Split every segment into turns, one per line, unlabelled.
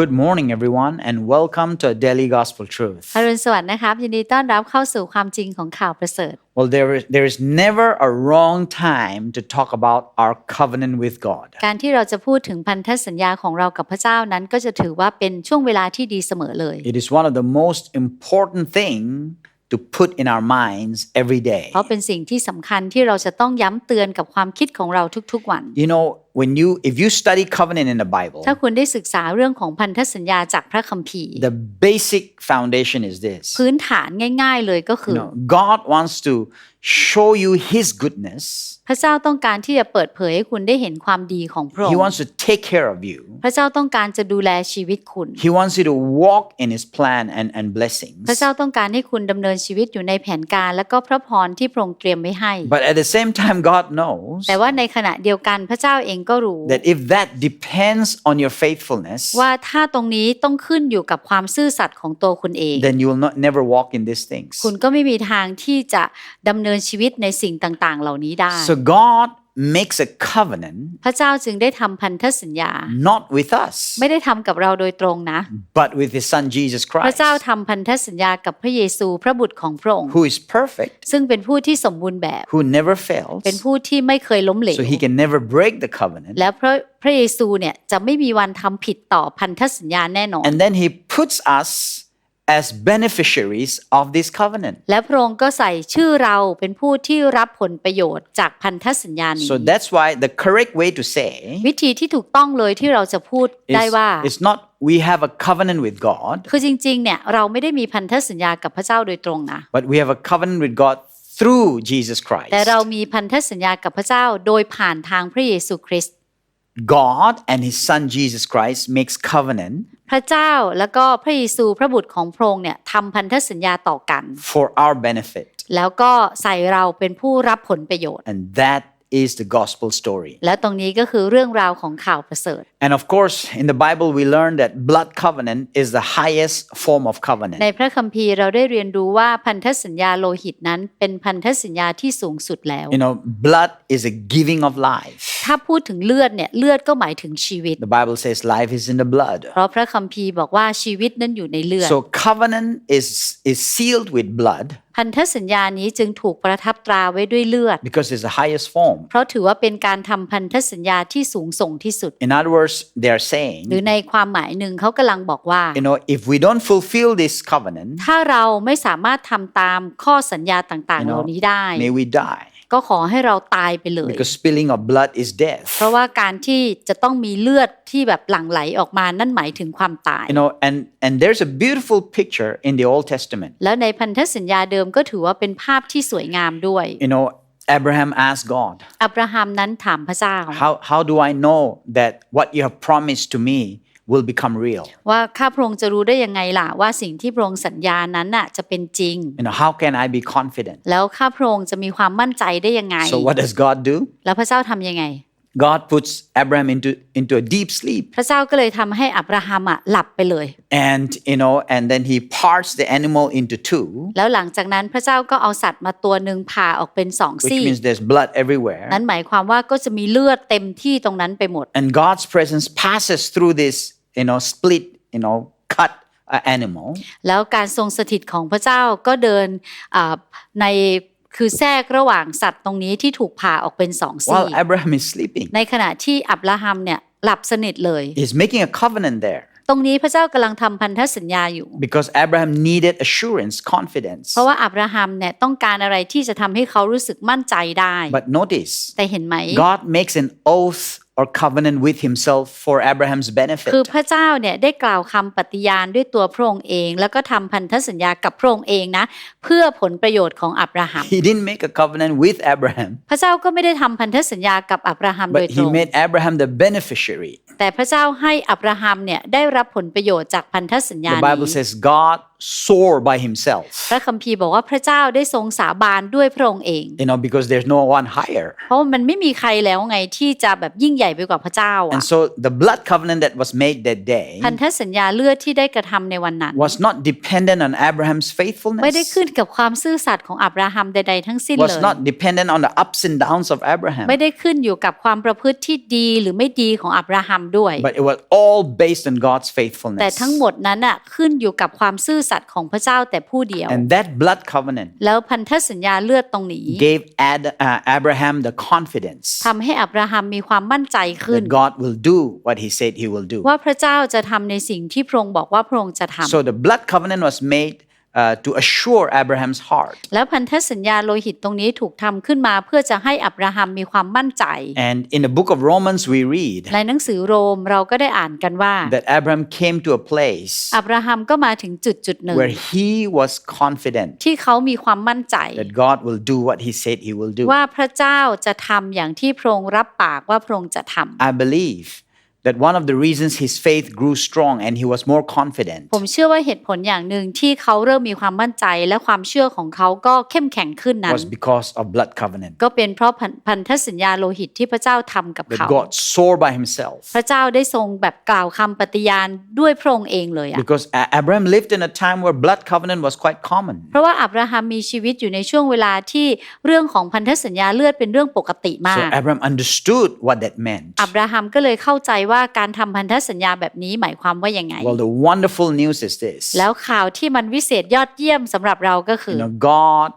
Good morning, everyone, and welcome to Daily Gospel Truth.
อรุณสวัสดิ์นะครับ ยินดีต้อนรับเข้าสู่ความจริงของข่าวประเสริฐ
Well, there is, there is never a wrong time to talk about our covenant with God.
การที่เราจะพูดถึงพันธสัญญาของเรากับพระเจ้านั้น ก็จะถือว่าเป็นช่วงเวลาที่ดีเสมอเลย
It is one of the most important thing to put in our minds every day.
เพราะเป็นสิ่งที่สำคัญที่เราจะต้องย้ำเตือนกับความคิดของเราทุกๆวัน
You know, when you if you study covenant in the Bible,
ถ้าคุณได้ศึกษาเรื่องของพันธสัญญาจากพระคัมภีร์
the basic foundation is this.
พื้นฐานง่ายๆเลยก็คื
You
อ
know, God wants to show you his goodness.
พระเจ้าต้องการที่จะเปิดเผยให้คุณได้เห็นความดีของพระอง
He
ค์
wants to take care of you.
พระเจ้าต้องการจะดูแลชีวิตคุณ
He wants you to walk in his plan and, and blessings.
พระเจ้าต้องการให้คุณดำเนินชีวิตอยู่ในแผนการและก็พระพรที่พระองค์เตรียมไว้ให้
But at the same time, God knows
แต่ว่าในขณะเดียวกันพระเจ้าเองก็รู้
that if that depends on your faithfulness,
ว่าถ้าตรงนี้ต้องขึ้นอยู่กับความซื่อสัตย์ของตัวคุณเอง
then you will not never walk in these things.
คุณก็ไม่มีทางที่จะดำเนินชีวิตในสิ่งต่าง ๆ เหล่านี้ได้
So God makes a covenant
พระเจ้าจึงได้ทำพันธสัญญา
not with us,
ไม่ได้ทำกับเราโดยตรงนะ
but with his son Jesus
พระ
Christ,
เจ้าทำพันธสัญญากับพระเยซูพระบุตรของพระองค์
who is perfect,
ซึ่งเป็นผู้ที่สมบูรณ์แบบ
who never fails,
เป็นผู้ที่ไม่เคยล้มเหลว
so he can never break the covenant.
และพระพระเยซูเนี่ยจะไม่มีวันทำผิดต่อพันธสัญญาแน่นอน
And then he puts us as beneficiaries of this covenant.
และพระองค์ก็ใส่ชื่อเราเป็นผู้ที่รับผลประโยชน์จากพันธสัญญานี้
So that's why the correct way to say
วิธีที่ถูกต้องเลยที่เราจะพูด
is
ได้ว่า
it's not we have a covenant with God,
คือจริงๆเนี่ยเราไม่ได้มีพันธสัญญากับพระเจ้าโดยตรงนะ
but we have a covenant with God through Jesus Christ.
แต่เรามีพันธสัญญากับพระเจ้าโดยผ่านทางพระเยซูคริสต์
God and his son Jesus Christ makes covenant
พระเจ้าแล้วก็พระเยซูพระบุตรของพระองค์เนี่ยทำพันธสัญญาต่อกัน
for our benefit.
แล้วก็ใส่เราเป็นผู้รับผลประโยชน์
And that is the gospel story.
และตรงนี้ก็คือเรื่องราวของข่าวประเสริฐ
And of course, in the Bible, we learn that blood covenant is the highest form of
ใน
covenant.
พระคัมภีร์เราได้เรียนรู้ว่าพันธสัญญาโลหิตนั้นเป็นพันธสัญญาที่สูงสุดแล้ว
You know, blood is a giving of life.
ถ้าพูดถึงเลือดเนี่ยเลือดก็หมายถึงชีวิต
The Bible says life is in the blood.
เพราะพระคัมภีร์บอกว่าชีวิตนั้นอยู่ในเลือด
So covenant is is sealed with blood
พันธสัญญานี้จึงถูกประทับตราไว้ด้วยเลือด
because it's the highest form.
เพราะถือว่าเป็นการทำพันธสัญญาที่สูงส่งที่สุด
In other words, they are saying,
หรือในความหมายหนึ่งเขากำลังบอกว่า
you know, if we don't fulfill this covenant,
ถ้าเราไม่สามารถทำตามข้อสัญญาต่าง
you
ๆเหล่า
know,
นี้ได้
may we die
ก็ขอให้เราตายไปเลย
because spilling of blood is death.
เพราะว่าการที่จะต้องมีเลือดที่แบบหลั่งไหลออกมานั่นหมายถึงความตาย
You know, and and there's a beautiful picture in the Old Testament.
แล้วในพันธสัญญาเดิมก็ถือว่าเป็นภาพที่สวยงามด้วย
You know, Abraham asked God,
อับราฮัมนั้นถามพระเจ้า
How how do I know that what you have promised to me will become real?
ว่าข้าพระองค์จะรู้ได้ยังไงล่ะว่าสิ่งที่พระองค์สัญญานั้นน่ะจะเป็นจริง
You know, how can I be confident?
แล้วข้าพระองค์จะมีความมั่นใจได้ยังไง
So what does God do?
แล้วพระเจ้าทำยังไง
God puts Abraham into into a deep sleep.
พระเจ้าก็เลยทำให้อับราฮัมอะหลับไปเลย
And you know, and then he parts the animal into two,
แล้วหลังจากนั้นพระเจ้าก็เอาสัตว์มาตัวหนึ่งผ่าออกเป็นสอง
which
ซี่
means there's blood everywhere.
นั้นหมายความว่าก็จะมีเลือดเต็มที่ตรงนั้นไปหมด
And God's presence passes through this, you know, split, you know, cut uh, animal.
แล้วการทรงสถิตของพระเจ้าก็เดินอ่าใน คือแทรกระหว่างสัตว์ตรงนี้ที่ถูกผ่าออกเป็นสองซี่
While Abraham is sleeping,
ในขณะที่อับราฮัมเนี่ยหลับสนิทเลย
he's making a covenant there
ตรงนี้พระเจ้ากำลังทำพันธสัญญาอยู่
because Abraham needed assurance, confidence.
เพราะว่าอับราฮัมเนี่ยต้องการอะไรที่จะทำให้เขารู้สึกมั่นใจได้
But notice,
แต่เห็นไหม
God makes an oath or covenant with himself for Abraham's benefit.
คือพระเจ้าเนี่ยได้กล่าวคำปฏิญาณด้วยตัวพระองค์เอง แล้วก็ทำพันธสัญญากับพระองค์เองนะ เพื่อผลประโยชน์ของอับราฮัม
He didn't make a covenant with Abraham,
พระเจ้าก็ไม่ได้ทำพันธสัญญากับอับราฮัมโด
but
ยตร
he
ง
made Abraham the beneficiary.
แต่พระเจ้าให้อับราฮัมเนี่ยได้รับผลประโยชน์จากพันธสัญญา
The Bible
นี้
says God swore by himself,
พระคัมภีร์บอกว่าพระเจ้าได้ทรงสาบานด้วยพระองค์เอง
you know, because there's no one higher.
เพราะว่ามันไม่มีใครแล้วไงที่จะแบบยิ่งใหญ่ไปกว่าพระเจ้า
And
อะ
so the blood covenant that was made that day
พันธสัญญาเลือดที่ได้กระทำในวันนั้น
was not dependent on Abraham's
ไม่ได้
faithfulness,
ขึ้นกับความซื่อสัตย์ของอับราฮัมใดๆทั้งสิ้นเล
was
ย
not dependent on the ups and downs of Abraham,
ไม่ได้ขึ้นอยู่กับความประพฤติที่ดีหรือไม่ดีของอับราฮัมด้วย
but it was all based on God's
แต่
faithfulness.
ทั้งหมดนั้นอะขึ้นอยู่กับความซื่อสัตย์ของพระเจ้าแต่ผู้เดียว
And that blood covenant
แล้วพันธสัญญาเลือดตรงนี้
gave Ad, uh, Abraham the confidence
ทำให้อับราฮัมมีความมั่นใจขึ้น
that God will do what he said he will do.
ว่าพระเจ้าจะทำในสิ่งที่พระองค์บอกว่าพระองค์จะทำ
So the blood covenant was made uh, to assure Abraham's heart.
แล้วพันธสัญญาโลหิตตรงนี้ถูกทำขึ้นมาเพื่อจะให้อับราฮัมมีความมั่นใจ
And in the book of Romans, we read
ในหนังสือโรมเราก็ได้อ่านกันว่า
that Abraham came to a place
อับราฮัมก็มาถึงจุดจุดหนึ่ง
where he was confident
ที่เขามีความมั่นใจ
that God will do what he said he will do.
ว่าพระเจ้าจะทำอย่างที่พระองค์รับปากว่าพระองค์จะทำ
I believe that one of the reasons his faith grew strong and he was more confident
ผมเชื่อว่าเหตุผลอย่างหนึ่งที่เขาเริ่มมีความมั่นใจและความเชื่อของเขาก็เข้มแข็งขึ้นนั้น
was because of blood covenant.
ก็เป็นเพราะพันพันธสัญญาโลหิตที่พระเจ้าทำกับเขา
That God swore by himself.
พระเจ้าได้ทรงแบบกล่าวคำปฏิญาณด้วยพระองค์เองเลยอะ
Because A- Abraham lived in a time where blood covenant was quite common.
เพราะว่าอับราฮัมมีชีวิตอยู่ในช่วงเวลาที่เรื่องของพันธสัญญาเลือดเป็นเรื่องปกติมา
So
ก
Abraham understood what that meant.
อับราฮัมก็เลยเข้าใจว่าการทำพันธสัญญาแบบนี้หมายความว่ายังไง
Well, the wonderful news is this.
แล้วข่าวที่มันวิเศษยอดเยี่ยมสำหรับเราก็คือ
You know, God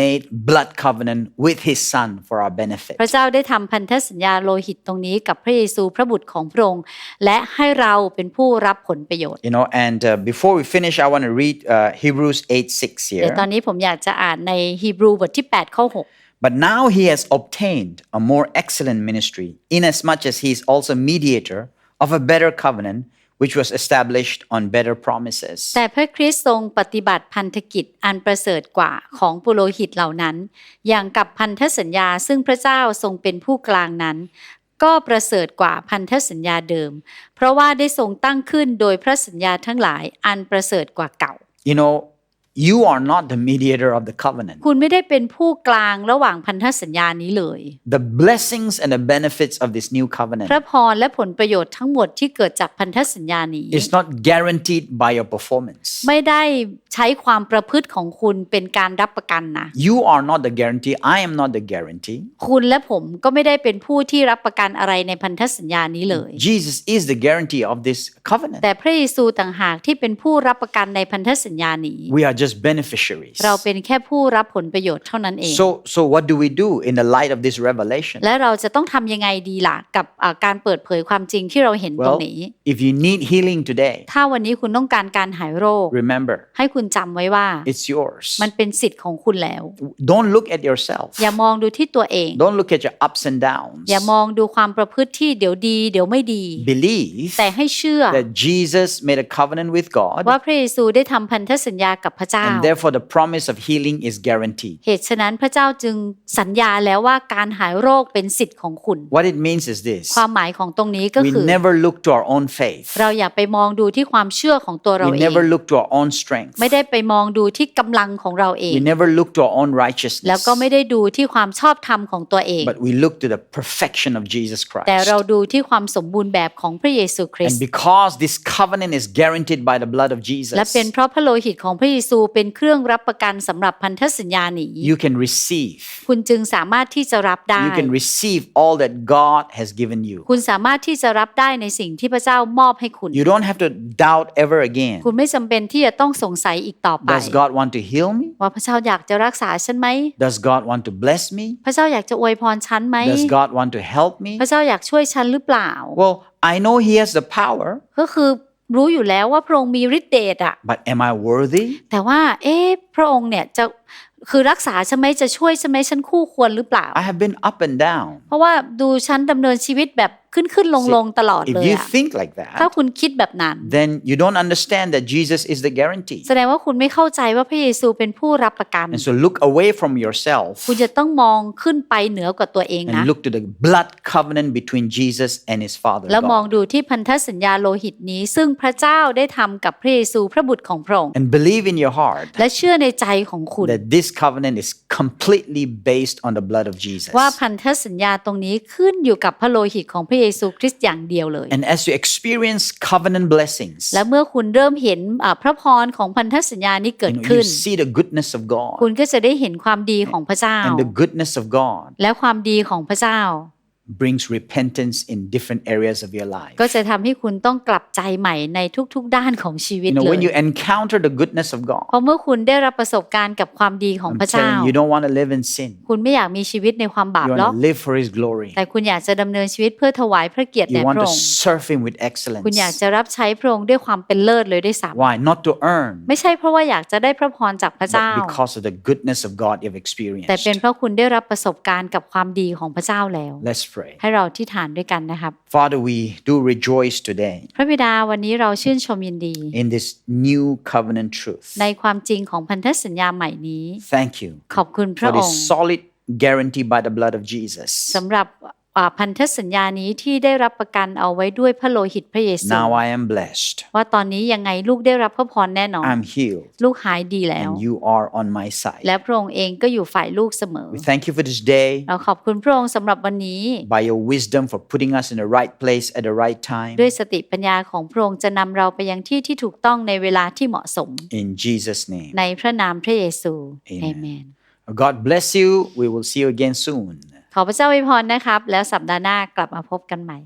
made blood covenant with his son for our benefit.
พระเจ้าได้ทำพันธสัญญาโลหิตตรงนี้กับพระเยซูพระบุตรของพระองค์และให้เราเป็นผู้รับผลประโยชน์
You know, and uh, before we finish, I want to read uh, Hebrews 8 6
เดี๋ยว
here.
ตอนนี้ผมอยากจะอ่านในฮีบรูบทที่ 8 ข้อ 6
But now he has obtained a more excellent ministry, inasmuch as he is also mediator of a better covenant, which was established on better promises.
แต่พระคริสต์ทรงปฏิบัติพันธกิจอันประเสริฐกว่าของปุโรหิตเหล่านั้น อย่างกับพันธสัญญาซึ่งพระเจ้าทรงเป็นผู้กลางนั้น ก็ประเสริฐกว่าพันธสัญญาเดิม เพราะว่าได้ทรงตั้งขึ้นโดยพระสัญญาทั้งหลายอันประเสริฐกว่าเก่า
You know, you are not the mediator of the covenant.
คุณไม่ได้เป็นผู้กลางระหว่างพันธสัญญานี้เลย
The blessings and the benefits of this new
พ
covenant
ระพรและผลประโยชน์ทั้งหมดที่เกิดจากพันธสัญญานี้
is not guaranteed by your performance.
ไม่ได้ใช้ความประพฤติของคุณเป็นการรับประกันนะ
You are not the guarantee. I am not the guarantee.
คุณและผมก็ไม่ได้เป็นผู้ที่รับประกันอะไรในพันธสัญญานี้เลย
Jesus is the guarantee of this covenant.
แต่พระเยซูต่างหากที่เป็นผู้รับประกันในพันธสัญญานี้
We are just beneficiaries.
เราเป็นแค่ผู้รับผลประโยชน์เท่านั้นเอง
So, so what do we do in the light of this revelation?
และเราจะต้องทำยังไงดีล่ะกับอ่าการเปิดเผยความจริงที่เราเห็นตรง
Well,
นี้
if you need healing today,
ถ้าวันนี้คุณต้องการการหายโรค
remember
ให้คุณจำไว้ว่า
it's yours.
มันเป็นสิทธิ์ของคุณแล้ว
Don't look at yourself.
อย่ามองดูที่ตัวเอง
Don't look at your ups and downs.
อย่ามองดูความประพฤติที่เดี๋ยวดีเดี๋ยวไม่ดี
Believe
แต่ให้เชื่อ
that Jesus made a covenant with God,
ว่าพระเยซูได้ทำพันธสัญญากับพระเจ้า
and therefore the promise of healing is guaranteed.
เหตุฉะนั้นพระเจ้าจึงสัญญาแล้วว่าการหายโรคเป็นสิทธิ์ของคุณ
What it means is this
ความหมายของตรงนี้ก็
we
คือ
never look to our own faith,
เราอย่าไปมองดูที่ความเชื่อของตัวเรา
we
เอง
never look to our own strength,
ไม่ได้ไปมองดูที่กำลังของเราเอง
we never look to our own
แล้ว
righteousness,
ก็ไม่ได้ดูที่ความชอบธรรมของตัวเอง
but we look to the perfection of Jesus
แต่
Christ.
เราดูที่ความสมบูรณ์แบบของพระเยซูคริส
And
ต์
because this covenant is guaranteed by the blood of
และ
Jesus,
เป็นเพราะพระโลหิตของพระเยซูเป็นเครื่องรับประกันสำหรับพันธสัญญานี้
you can receive.
คุณจึงสามารถที่จะรับได้
You can receive all that God has given you.
คุณสามารถที่จะรับได้ในสิ่งที่พระเจ้ามอบให้คุณ
You don't have to doubt ever again.
คุณไม่จำเป็นที่จะต้องสงสัยอีกต่อไป
Does God want to heal me?
ว่าพระเจ้าอยากจะรักษาฉันไหม
Does God want to bless me?
พระเจ้าอยากจะอวยพรฉันไหม
Does God want to help me?
พระเจ้าอยากช่วยฉันหรือเปล่า
Well, I know He has the power,
ก็คือ รู้อยู่แล้วว่าพระองค์มีฤทธิ์เดชอะ
but am I worthy?
แต่ว่า เอ๊ะพระองค์เนี่ยจะคือรักษาฉันไหมจะช่วยฉันไหมฉันคู่ควรหรือเปล่า
I have been up and down.
เพราะว่าดูฉันดำเนินชีวิตแบบขึ้นขึ้นลงลงตลอดเล
If
ย
you
อะ
think like
ถ้า
that,
คุณคิดแบบนั้น
then you don't understand that Jesus is the guarantee.
แสดงว่าคุณไม่เข้าใจว่าพระเยซูเป็นผู้รับประกัน
And so look away from yourself
คุณจะต้องมองขึ้นไปเหนือกว่าตัวเองนะ
and look to the blood covenant between Jesus and his Father
แล้วมอง
God.
ดูที่พันธสัญญาโลหิตนี้ ซึ่งพระเจ้าได้ทำกับพระเยซูพระบุตรของพระองค์
And believe in your heart
และเชื่อในใจของคุณ
that this covenant is completely based on the blood of Jesus.
ว่าพันธสัญญาตรงนี้ขึ้นอยู่กับพระโลหิตของพระเยซูคริสต์อย่างเดียวเลย
And as you experience covenant blessings,
และเมื่อคุณเริ่มเห็นอ่าพระพรของพันธสัญญานี้เกิ
you,
ด
know,
ขึ้
you
น
see the goodness of
คุ
God
ณก็จะได้เห็นความดีของพระเจ้า
and the goodness of God
และความดีของพระเจ้า
brings repentance in different areas of your life.
ก็จะทำให้คุณต้องกลับใจใหม่ในทุกๆ ด้านของชีวิต
You know,
เล
when
ย
you encounter the goodness of
เพ
God,
ราะเมื่อคุณได้รับประสบการณ์กับความดีของ
I'm
พระเจ้า
telling you, you don't want to live in sin.
คุณไม่อยากมีชีวิตในความบาป
You
หรอก
want to live for His glory.
แต่คุณอยากจะดำเนินชีวิตเพื่อถวายพระเกียรติ
You
แด่พ
want
ระ
to
องค์
serve Him with
คุณอยาก
excellence.
จะรับใช้พระองค์ด้วยความเป็นเลิศเลยด้วยซ้
Why? Not to earn, ำ
ไม่ใช่เพราะว่าอยากจะได้พระพรจากพระเจ้า
but because of the goodness of God you've
แต่เป็น
experienced.
เพราะคุณได้รับประสบการณ์กับความดีของพระเจ้าแล้ว
Let's pray.
ให้เราที่ฐานด้วยกันนะครับ
Father, we do rejoice today
พระบิดาวันนี้เราชื่นชมยินดี
in this new covenant truth.
ในความจริงของพันธสัญญาใหม่นี้
Thank you
ขอบคุณพ
for
ระอง
this
ค์
solid guarantee by the blood of Jesus.
สำหรับอ่า พันธสัญญานี้ที่ได้รับประกันเอาไว้ด้วยพระโลหิตพระเยซู
Now I am blessed.
ว่าตอนนี้ยังไงลูกได้รับพระพรแน่นอน
I'm healed.
ลูกหายดีแล้ว
And you are on my side.
และพระองค์เองก็อยู่ฝ่ายลูกเสมอ
We thank you for this day,
เราขอบคุณพระองค์สำหรับวันนี้
by your wisdom for putting us in the right place at the right time.
ด้วยสติปัญญาของพระองค์จะนำเราไปยังที่ที่ถูกต้องในเวลาที่เหมาะสม
In Jesus' name.
ในพระนามพระเยซู
Amen
เอเมน
God bless you. We will see you again soon.
ขอพระเจ้าอวยพรนะครับ แล้วสัปดาห์หน้ากลับมาพบกันใหม่